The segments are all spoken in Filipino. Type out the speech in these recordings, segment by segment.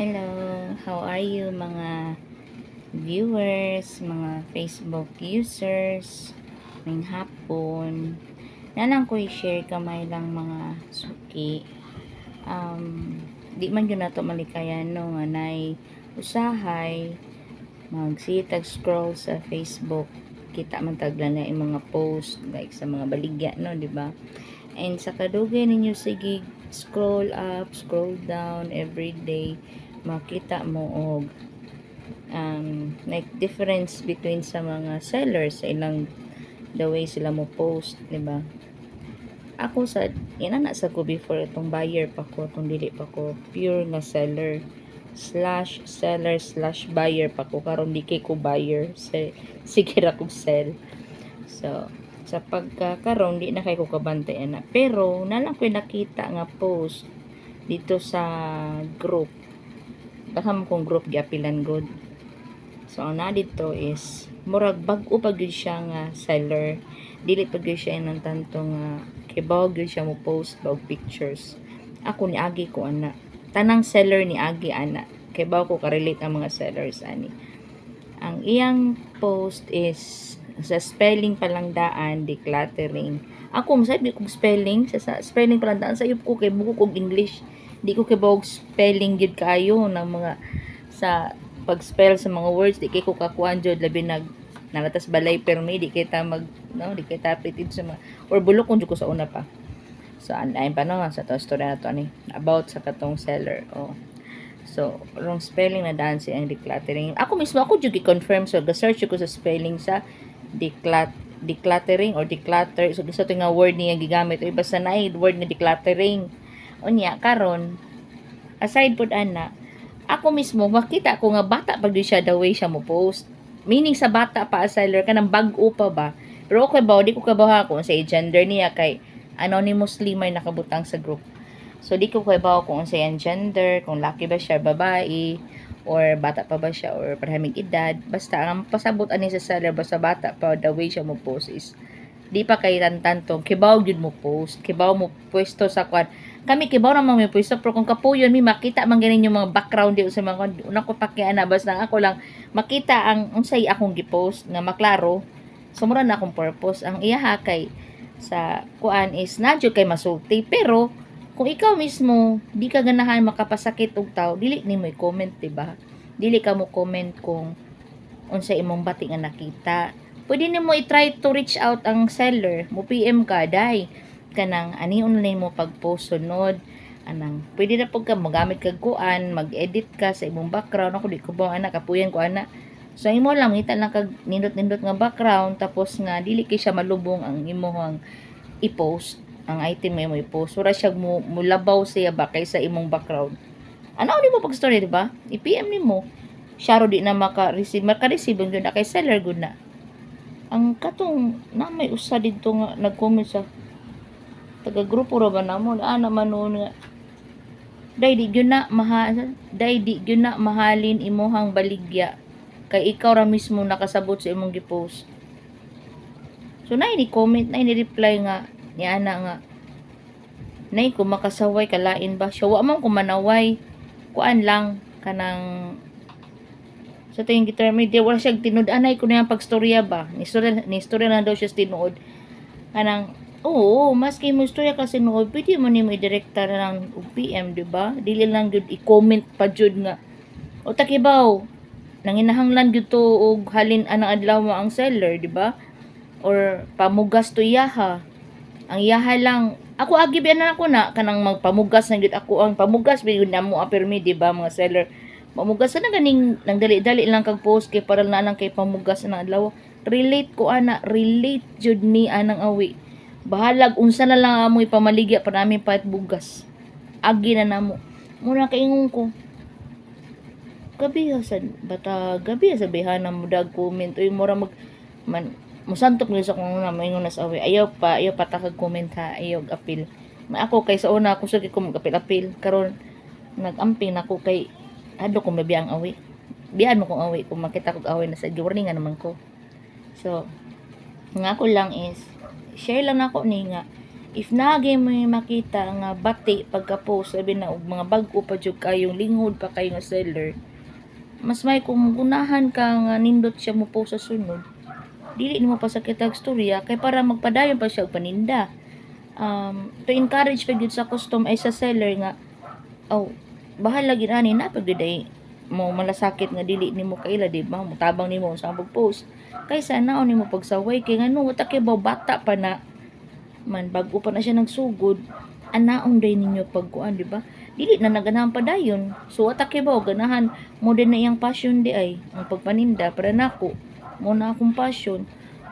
Hello, how are you mga viewers, mga Facebook users, ngayong hapon. Nanang ko i-share kamay lang mga suki. Um, di man yun na to malikayan no, nga nay usahay, magsitag scroll sa Facebook, kita man tagla na yung mga post, like sa mga baligya, no, di ba? And sa kadugay ninyo, sige, scroll up, scroll down every day, makita mo og um, like difference between sa mga sellers sa ilang the way sila mo post, di ba? Ako sa inana sa ko before itong buyer pa ko, itong dili pa ko pure nga seller slash seller slash buyer pa ko karon di ko buyer say, sige ra kog sell so sa pagkakaroon di na kay ko kabantayan na pero nalang ko nakita nga post dito sa group. Baka mo kong group giapilan good so na dito is murag bag-o pa gyud siya nga seller. Dili pa gyud siya ng tanto nga kibaw gyud siya mo post bag pictures. Ako ni agi ko ana. Tanang seller ni agi ana. Kibaw ko ka-relate ang mga sellers ani. Ang iyang post is sa spelling palang daan decluttering. Ako masabi kong spelling. Sa, sa spelling palang daan sa iyo ko kay buko kog English. Di ko kibawag spelling gid kaayo ng mga sa pag-spell sa mga words. Di kay ko kakuan jud labi nag nalatas balay permi di kita mag no di kita pretend sa mga or bulok kun jud ko sa una pa. So an ayun pa no sa to story na to ani about sa katong seller oh. So, wrong spelling na daan si ang decluttering. Ako mismo, ako yung confirm So, ga-search ko sa spelling sa declut decluttering or declutter. So, gusto nga word niya gigamit. O, basta na word nga decluttering. O niya, karon aside po ana, ako mismo, makita ko nga bata pag di siya the way siya mo post. Meaning sa bata pa, as seller ka ng bag-o pa ba? Pero okay ba, di ko kabaha kung sa gender niya kay anonymously may nakabutang sa group. So, di ko kabaw kung sa gender, kung laki ba siya, babae, or bata pa ba siya, or parhaming edad. Basta, ang pasabot ani sa seller, basta bata pa, the way siya mo post is, di pa kay tantanto, kibaw yun mo post, kibaw mo pwesto sa kwan. Kami kibaw naman may pwesto, pero kung kapuyon, mi makita man ganin yung mga background di sa mga, una ko pakiana, basta ako lang, makita ang, unsay akong gipost, nga maklaro, sumura na akong purpose. Ang iyaha kay, sa kuan is, nadyo kay masulti, pero, kung ikaw mismo di ka ganahan makapasakit og tao dili nimo i-comment diba dili ka mo comment kung unsa imong bati nga nakita. Pwede nimo i-try to reach out ang seller mo PM ka dai kanang ani online mo pag-post sunod. Anang pwede na pag ka magamit kag kuan mag-edit ka sa imong background. Ako di ko ba anak kapuyan ko ana. So imo lang ngita lang kag nindot-nindot nga background tapos nga dili kay siya malubong ang imong i-post ang item mo mo i-post. Sura siya mo, mulabaw siya ba kaysa imong background. Ano di mo pag story, di ba? I-PM ni mo. Siya di na maka-receive. Maka-receive ang na kay seller good na. Ang katong na may usa dito nga nag-comment sa taga-grupo ra ba namo na naman noon nga Day di gyud na mahal day di gyud na mahalin imuhang baligya kay ikaw ra mismo nakasabot sa imong gi-post. So na ni comment na ni reply nga ni ana nga nay ko makasaway kalain ba siya? Wa man ko manaway. Kuan lang kanang sa tingin gitar may di wala siya tinud anay ko na yung pagstorya ba? Ni istorya ni istorya na daw siya tinuod. Kanang oo maski mo istorya kasi nuod pwede mo ni mo direkta na ng PM di ba? Dili lang gyud i-comment pa jud nga. O takibaw nanginahanglan gyud to og halin anang adlaw mo ang seller di ba? Or pamugas to iyaha ang iyaha lang ako agi na ako na kanang magpamugas na gyud ako ang pamugas bi na mo apirmi di ba mga seller? Pamugas na ganing nang dali-dali lang kag post kay para na lang kay pamugas na adlaw. Relate ko ana relate jud ni anang awi. Bahalag unsa na lang amoy pamaligya para namin pa bugas. Agi na namo. Muna kaingon ko gabi sa bata gabi sa bihan na mudag comment uy mura mag man musantok nila sa kung na maingon na sa away ayaw pa ayaw pa takag comment ha? Ayaw apil may ako kay sa una ako sige ko mag-apil apil karon nagamping nako kay adto ko mabiang awi. Biyan mo kong awi kung makita kog away na sa warning nga naman ko. So nga ako lang is share lang nako ni nga if nagay mo makita nga bati pagka-post sabi na og mga bag-o pa jud kayong lingod pa kayo nga seller. Mas may kung gunahan ka nga nindot siya mo post sa sunod dili nimo pa sakit ang storya kay para magpadayon pa siya og paninda. Um, to encourage pa sa custom ay sa seller nga oh bahala gid ani na pag mo malasakit nga dili nimo kaila di ba? Mutabang nimo sa pag-post kaysa naon nimo pagsaway kay ngano wata kay ba bata pa na man bago pa na siya nagsugod anaon day ninyo pagkuan di ba? Dili na naganahan pa dayon so wata kay ganahan mo din na iyang passion di ay ang pagpaninda para nako mo na akong passion.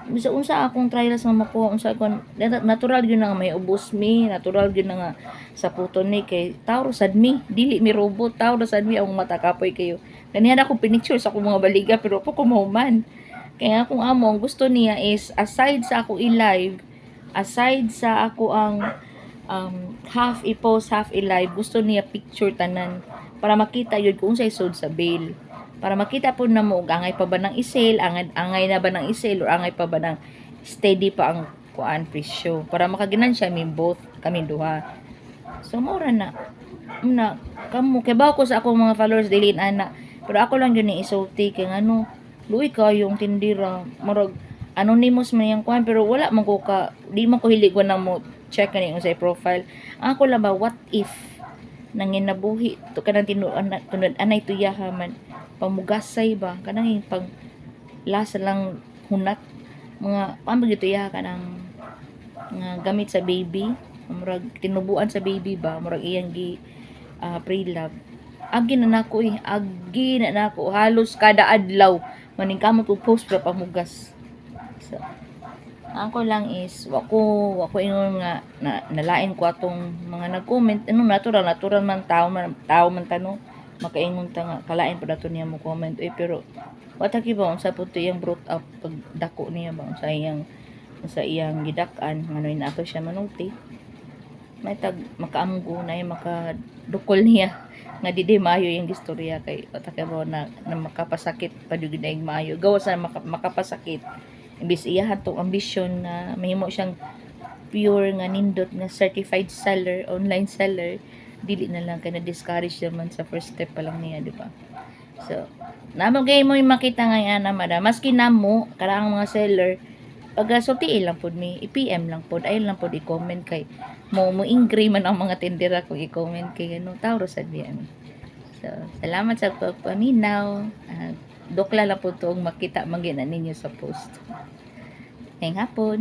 Bisa unsa akong trials nga makuha unsa akong nat- natural gyud na nga may ubos mi natural gyud na nga sa puto ni kay tawro sad mi. Dili mi robot tawro sad mi ang mata kapoy kayo. Kaniya ako pinicture sa akong mga baliga pero po kumahuman. Kaya akong amo ang gusto niya is aside sa ako i-live aside sa ako ang um, half i-post half i-live gusto niya picture tanan para makita yun kung sa isod sa bail para makita po na mo angay pa ba ng i-sale angay, angay na ba ng i-sale or angay pa ba ng steady pa ang kuan presyo. Para makaginan siya mi both kami duha. So mura na. Na kamo ba ko sa akong mga followers dili na pero ako lang yun ni isulti kay ano luoy ka yung tindira murag anonymous man yung kuan pero wala man ko ka di man ko hilig ko na mo check yung sa profile. Ako lang ba what if nanginabuhi to kanang tinuan tunod anay tuyaha man pamugasay ba kanang pag lasa lang hunat. Mga paano gito ya kanang nga gamit sa baby. Murag tinubuan sa baby ba? Murag iyang gi ah, pre-love. Agi na nako eh. Agi na nako. Halos kada adlaw maning kamot ko post para pamugas. So ako lang is wako wako ingon nga na, nalain ko atong mga nag-comment. Ano natural natural man tao man tao man tanong makaingon ta nga kalain pa dato niya mo comment eh pero wata ki ba unsa pud to brought up pag dako niya ba unsa iyang sa iyang gidak-an ngano na ato siya manulti may tag makaamgo na yung makadukol niya nga di maayo yung istorya kay wata ba na, na makapasakit pa jud na yung maayo. Gawa sa maka, makapasakit. Imbis iyahan tong ambisyon na mahimo siyang pure nga nindot nga certified seller online seller dili na lang kay na discourage naman sa first step pa lang niya di ba? So namagay mo makita ngayon na madam. Maski namo karang mga seller pag sultiin lang pod mi i-PM lang pod ay lang pod i-comment kay mo mo ingray man ang mga tindera kung i-comment kay ano tawro sa diyan so salamat sa pagpaminaw uh, dokla lang po to makita magina ninyo sa post. Ngayong hapon